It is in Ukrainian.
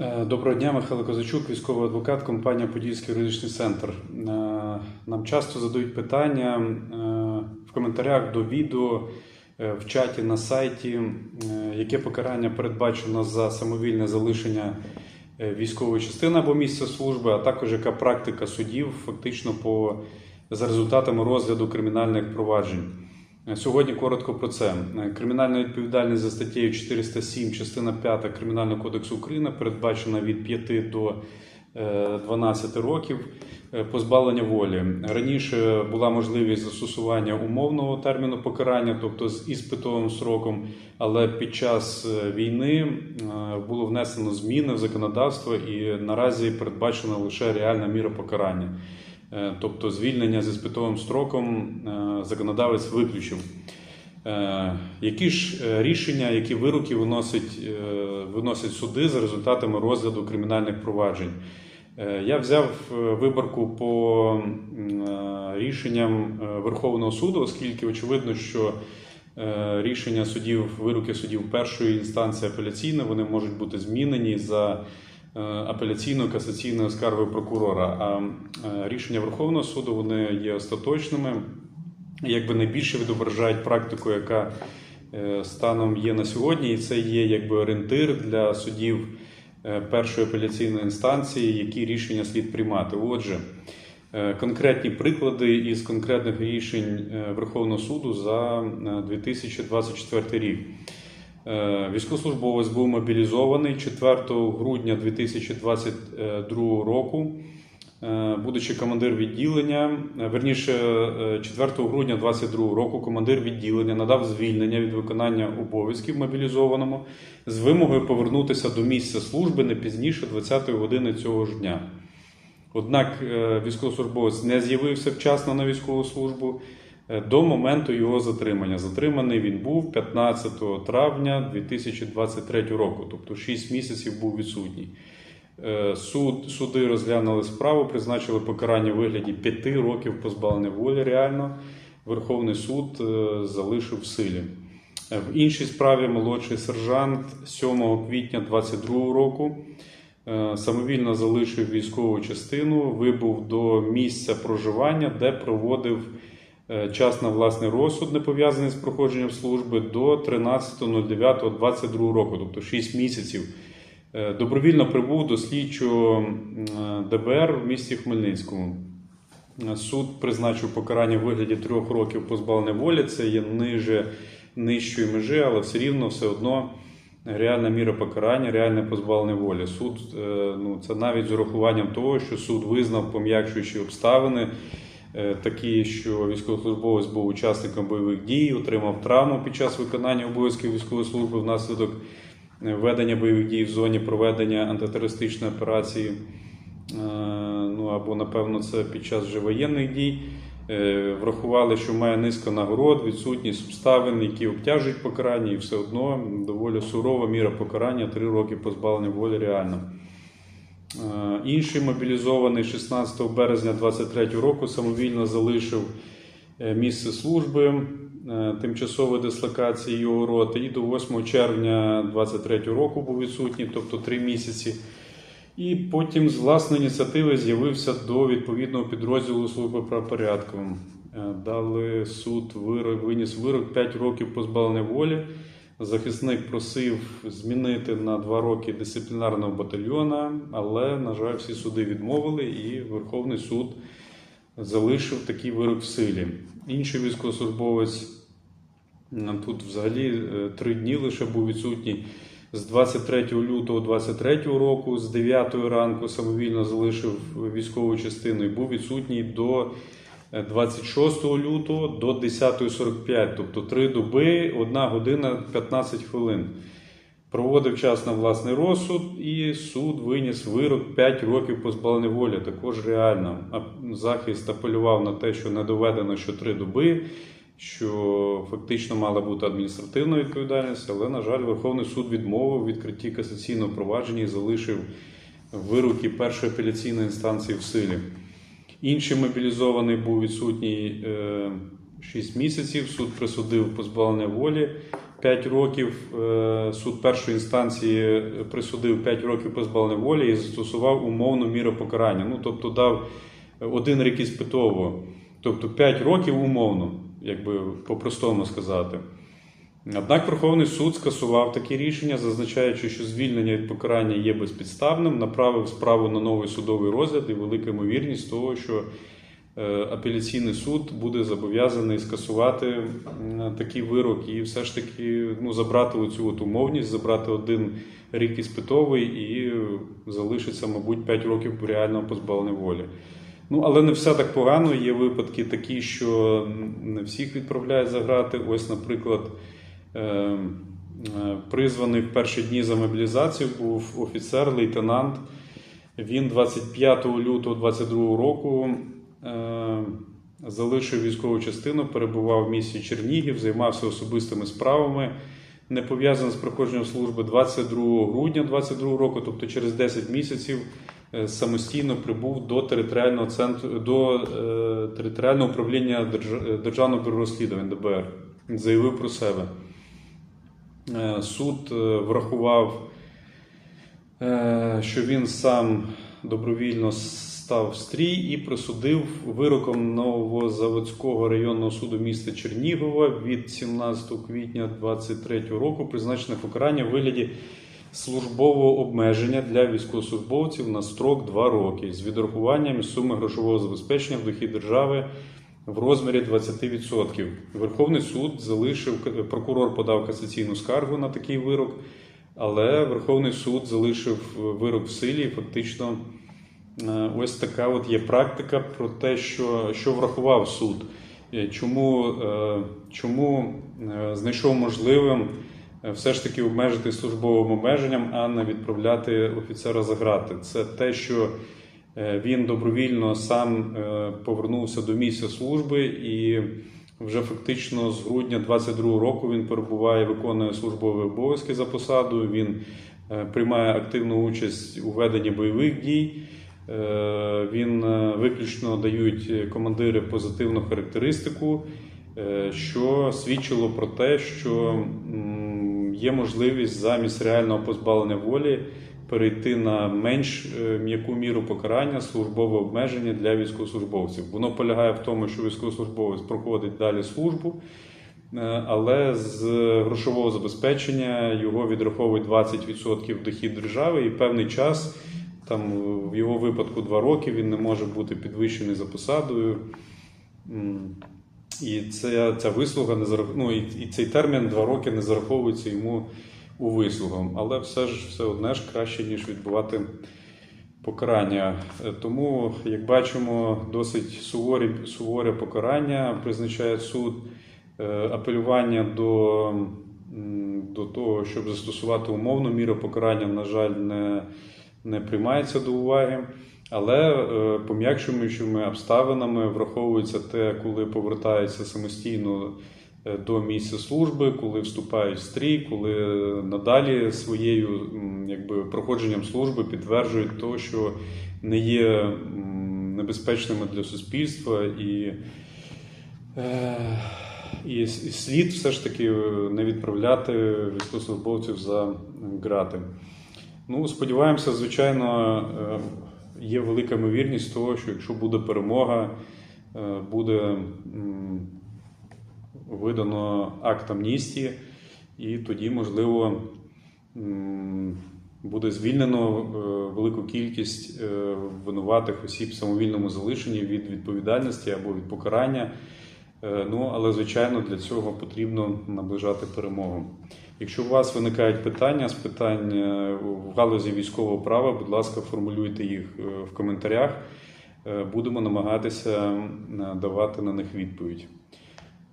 Е, Доброго дня, Михайло Козачук, військовий адвокат, компанія Подільський юридичний центр. Е, Нам часто задають питання е, в коментарях до відео, в чаті на сайті, яке покарання передбачено за самовільне залишення військової частини або місця служби, а також яка практика судів фактично по за результатами розгляду кримінальних проваджень. Е, Сьогодні коротко про це. Е, Кримінальна відповідальність за статтею 407, частина 5 Кримінального кодексу України передбачена від 5 до е, 12 років е, позбавлення волі. Раніше була можливість застосування умовного терміну покарання, тобто з іспитовим сроком, але під час війни було внесено зміни в законодавство і наразі передбачена лише реальна міра покарання. Е, Тобто звільнення з іспитовим строком е, законодавець виключив. Е, Які ж рішення, які вироки виносять, виносять суди за результатами розгляду кримінальних проваджень? Я взяв виборку по рішенням Верховного суду, оскільки очевидно, що рішення судів, вироки судів першої інстанції апеляційної, вони можуть бути змінені за е, апеляційною касаційною скаргою прокурора. А е, рішення Верховного суду вони є остаточними, якби найбільше відображають практику, яка е, станом є на сьогодні, і це є якби орієнтир для суддів е, першої апеляційної інстанції, які рішення слід приймати. Отже, конкретні приклади із конкретних рішень Верховного суду за е, 2024 рік. Е, Військовослужбовець був мобілізований 4 грудня 2022 року, е, будучи командир відділення, е, верніше е, 4 грудня 2022 року командир відділення надав звільнення від виконання обов'язків мобілізованому з вимогою повернутися до місця служби не пізніше 20-ї години цього ж дня. Однак е, військовослужбовець не з'явився вчасно на військову службу е, до моменту його затримання. Затриманий він був 15 травня 2023 року, тобто 6 місяців був відсутній. Е, Суд, суди розглянули справу, призначили покарання у вигляді 5 років позбавлення волі реально. Верховний суд е, залишив в силі. Е, В іншій справі молодший сержант 7 квітня 2022 року е, самовільно залишив військову частину, вибув до місця проживання, де проводив е, час на власний розсуд, не пов'язаний з проходженням служби, до 13.09.22 року, тобто 6 місяців. Е, Добровільно прибув до слідчого е, ДБР в місті Хмельницькому. Е, Суд призначив покарання в вигляді трьох років позбавлення волі. Це є ниже нижчої межі, але все рівно все одно реальна міра покарання, реальне позбавлення волі. Суд е, ну це навіть з урахуванням того, що суд визнав пом'якшуючі обставини. Е, Такі, що військовослужбовець був учасником бойових дій, отримав травму під час виконання обов'язків військової служби внаслідок е, ведення бойових дій в зоні проведення антитерористичної операції. Е, Ну або напевно це під час вже воєнних дій. Врахували, що має низка нагород, відсутність обставин, які обтяжують покарання, і все одно доволі сурова міра покарання 3 роки позбавлення волі реально. Е, Інший мобілізований 16 березня 2023 року самовільно залишив е, місце служби е, тимчасової дислокації його роти і до 8 червня 2023 року був відсутній, тобто 3 місяці. І потім з власної ініціативи з'явився до відповідного підрозділу служби правопорядку. Дали суд вирок, виніс вирок 5 років позбавлення волі. Захисник просив змінити на 2 роки дисциплінарного батальйона, але, на жаль, всі суди відмовили, і Верховний суд залишив такий вирок в силі. Інший військовослужбовець тут взагалі е, три дні лише був відсутній. З 23 лютого 23 року, з 9 ранку самовільно залишив військову частину і був відсутній до 26 лютого до 10.45, тобто 3 доби, 1 година 15 хвилин. Проводив час на власний розсуд, і суд виніс вирок 5 років позбавлення волі. Також реально. Захист апелював на те, що не доведено, що 3 доби, що фактично мала бути адміністративна відповідальність, але, на жаль, Верховний суд відмовив відкритті касаційного провадження і залишив вироки першої апеляційної інстанції в силі. Інший мобілізований був відсутній е, 6 місяців. Суд присудив позбавлення волі 5 років. Е, Суд першої інстанції присудив 5 років позбавлення волі і застосував умовну міру покарання. Ну, тобто дав один рік іспитово, тобто 5 років умовно, якби по-простому сказати. Однак Верховний суд скасував такі рішення, зазначаючи, що звільнення від покарання є безпідставним, направив справу на новий судовий розгляд і велика ймовірність того, що е, апеляційний суд буде зобов'язаний скасувати такий вирок і все ж таки ну, забрати оцю от умовність, забрати один рік іспитовий і залишиться, мабуть, 5 років реального позбавлення волі. Ну, але не все так погано. Є випадки такі, що не всіх відправляють за грати. Ось, наприклад, призваний в перші дні за мобілізацію був офіцер, лейтенант. Він 25 лютого 22 року е, залишив військову частину, перебував в місті Чернігів, займався особистими справами, не пов'язаний з проходженням служби 22 грудня 22 року, тобто через 10 місяців е, самостійно прибув до територіального центру до е, територіального управління Держ- Державного бюро розслідувань ДБР. Заявив про себе. Е, Суд е, врахував, е, що він сам добровільно став стрій і присудив вироком Новозаводського районного суду міста Чернігова від 17 квітня 2023 року призначене покарання в вигляді службового обмеження для військовослужбовців на строк 2 роки з відрахуванням суми грошового забезпечення в дохід держави в розмірі 20%. Верховний суд залишив, прокурор подав касаційну скаргу на такий вирок, але Верховний суд залишив вирок в силі фактично. Е, Ось така от є практика про те, що, що врахував суд. Е, Чому, е, чому знайшов можливим все ж таки обмежити службовим обмеженням, а не відправляти офіцера за грати. Це те, що він добровільно сам е, повернувся до місця служби і вже фактично з грудня 22 року він перебуває, виконує службові обов'язки за посадою. Він е, приймає активну участь у веденні бойових дій. Е, Він е, виключно дають командири позитивну характеристику, е, що свідчило про те, що є можливість замість реального позбавлення волі перейти на менш е, м'яку міру покарання службове обмеження для військовослужбовців. Воно полягає в тому, що військовослужбовець проходить далі службу. Е, Але з грошового забезпечення його відраховують 20% дохід держави і певний час, там в його випадку 2 роки, він не може бути підвищений за посадою. І ця, ця вислуга не зарах... ну, і, і цей термін 2 роки не зараховується йому у вислугу. Але все ж все одне ж краще, ніж відбувати покарання. Е, Тому, як бачимо, досить суворі, суворе покарання призначає суд. Е, Апелювання до, до того, щоб застосувати умовну міру покарання, на жаль, не, не приймається до уваги. Але е, пом'якшуючими обставинами враховується те, коли повертаються самостійно до місця служби, коли вступають в стрій, коли надалі своєю якби, проходженням служби підтверджують то, що не є небезпечними для суспільства і. Е, І слід все ж таки е, не відправляти військовослужбовців за грати. Ну, сподіваємося, звичайно, е, є велика ймовірність того, що якщо буде перемога, е, буде видано акт амністії, і тоді, можливо, буде звільнено е, велику кількість е, винуватих осіб в самовільному залишенні від відповідальності або від покарання. Е, Ну, але звичайно для цього потрібно наближати перемогу. Якщо у вас виникають питання з питань в галузі військового права, будь ласка, формулюйте їх в коментарях. Будемо намагатися давати на них відповідь.